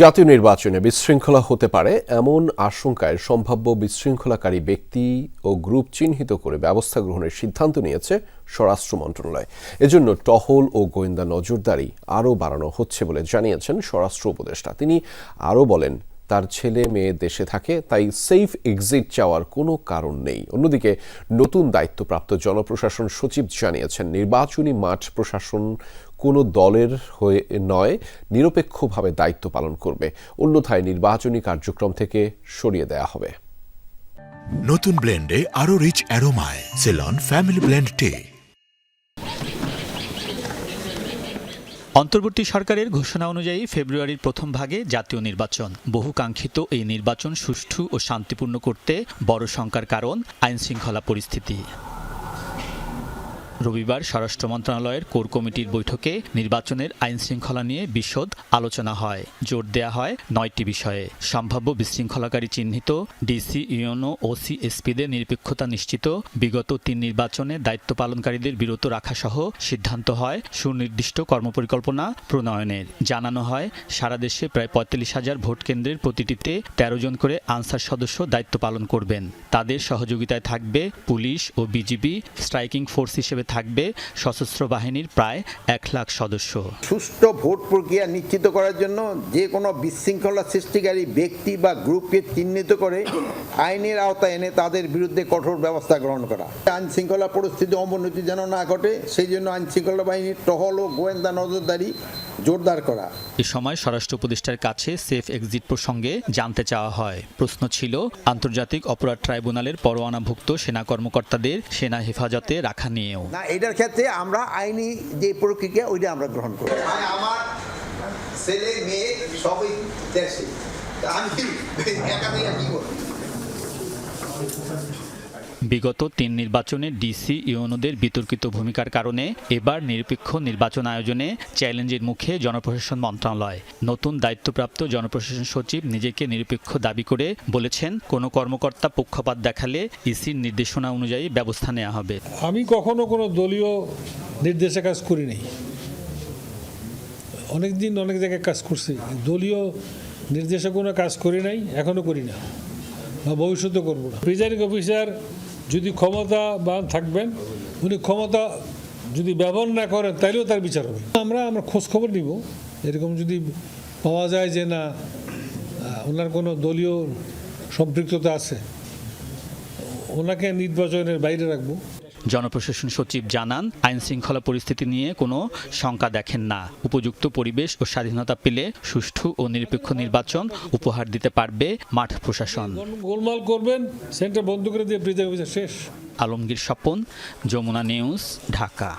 জাতীয় নির্বাচনে বিশৃঙ্খলা হতে পারে এমন আশঙ্কায় সম্ভাব্য বিশৃঙ্খলাকারী ব্যক্তি ও গ্রুপ চিহ্নিত করে ব্যবস্থা গ্রহণের সিদ্ধান্ত নিয়েছে স্বরাষ্ট্র মন্ত্রণালয়। এজন্য টহল ও গোয়েন্দা নজরদারি আরও বাড়ানো হচ্ছে বলে জানিয়েছেন স্বরাষ্ট্র উপদেষ্টা। তিনি আরও বলেন তার ছেলে মেয়ে দেশে থাকে, তাই সেফ এক্সিট চাওয়ার কোনো কারণ নেই। অন্যদিকে, নতুন দায়িত্বপ্রাপ্ত জনপ্রশাসন সচিব জানিয়েছেন, নির্বাচনী মাঠ প্রশাসন কোনো দলের হয়ে নয়, নিরপেক্ষভাবে দায়িত্ব পালন করবে। অন্যথায় নির্বাচনী কার্যক্রম থেকে সরিয়ে দেয়া হবে। নতুন ব্লেন্ডে আরও রিচ অ্যারোমায় সেলন ফ্যামিলি ব্লেন্ড টে অন্তর্বর্তী সরকারের ঘোষণা অনুযায়ী ফেব্রুয়ারির প্রথম ভাগে জাতীয় নির্বাচন। বহুকাঙ্ক্ষিত এই নির্বাচন সুষ্ঠু ও শান্তিপূর্ণ করতে বড় সংখ্যার কারণ আইনশৃঙ্খলা পরিস্থিতি। রবিবার স্বরাষ্ট্র মন্ত্রণালয়ের কোর কমিটির বৈঠকে নির্বাচনের আইন শৃঙ্খলা নিয়ে বিশদ আলোচনা হয়। জোর দেয়া হয় নয়টি বিষয়ে। সম্ভাব্য বিশৃঙ্খলাকারী চিহ্নিত ডিসি ইউনো ও সিএসপিদের নিরপেক্ষতা নিশ্চিত। বিগত তিন নির্বাচনে দায়িত্ব পালনকারীদের বিরত রাখা সহ সিদ্ধান্ত হয় সুনির্দিষ্ট কর্মপরিকল্পনা প্রণয়নের। জানানো হয়, সারা দেশে প্রায় পঁয়তাল্লিশ হাজার ভোট কেন্দ্রের প্রতিটিতে তেরো জন করে আনসার সদস্য দায়িত্ব পালন করবেন। তাদের সহযোগিতায় থাকবে পুলিশ ও বিজিবি, স্ট্রাইকিং ফোর্স হিসেবে থাকবে সশস্ত্র বাহিনীর প্রায় এক লাখ সদস্য। সুষ্ঠু ভোট প্রক্রিয়া নিশ্চিত করার জন্য যে কোনো বিশৃঙ্খলা সৃষ্টিকারী ব্যক্তি বা গ্রুপকে চিহ্নিত করে আইনের আওতায় এনে তাদের বিরুদ্ধে কঠোর ব্যবস্থা গ্রহণ করা। আইন শৃঙ্খলা পরিস্থিতি অবনতি যেন না ঘটে, সেই জন্য আইন শৃঙ্খলা বাহিনীর টহল ও গোয়েন্দা নজরদারি জোরদার করা। এ সময় স্বরাষ্ট্র উপদেষ্টার কাছে সেফ এক্সিট প্রসঙ্গে জানতে চাওয়া হয়। প্রশ্ন ছিল আন্তর্জাতিক অপরাধ ট্রাইব্যুনালের পরোয়ানাভুক্ত সেনা কর্মকর্তাদের সেনা হেফাজতে রাখা নিয়েও। না এটার ক্ষেত্রে আমরা আইনি যে প্রক্রিয়া ওইটা আমরা গ্রহণ করি। মানে আমার ছেলে মেয়ে সবই দেশে। আমি একা কি করব? বিগত তিন নির্বাচনে ডিসি ইউনোদের বিতর্কিত ভূমিকার কারণে এবার নিরপেক্ষ নির্বাচন আয়োজনে চ্যালেঞ্জের মুখে জনপ্রশাসন মন্ত্রণালয়। নতুন দায়িত্বপ্রাপ্ত জনপ্রশাসন সচিব নিজেকে নিরপেক্ষ দাবি করে বলেছেন, কোনো কর্মকর্তা পক্ষপাত দেখালে ইসির নির্দেশনা অনুযায়ী ব্যবস্থা নেওয়া হবে। আমি কখনো কোনো দলীয় নির্দেশে কাজ করি নাই। অনেক দিন অনেক জায়গায় কাজ করছি। দলীয় নির্দেশে কোনো কাজ করি নাই এখনও করি না বা ভবিষ্যতে করব না। প্রিজাইডিং অফিসার যদি ক্ষমতা বান থাকবেন, উনি ক্ষমতা যদি ব্যবহার না করেন, তাইলেও তার বিচার হবে। আমরা আমরা খোঁজ খবর নিব। এরকম যদি পাওয়া যায় যে না ওনার কোনো দলীয় সম্পৃক্ততা আছে, ওনাকে নির্বাচনের বাইরে রাখব। জনপ্রশাসন সচিব জানান আইন শৃঙ্খলা পরিস্থিতি নিয়ে কোনো শঙ্কা দেখেন না। উপযুক্ত পরিবেশ ও স্বাধীনতা পেলে সুষ্ঠু ও নিরপেক্ষ নির্বাচন উপহার দিতে পারবে মাঠ প্রশাসন। গোলমাল করবেন সেন্টার বন্ধ করে দিয়ে শেষ। আলমগীর স্বপন যমুনা নিউজ ঢাকা।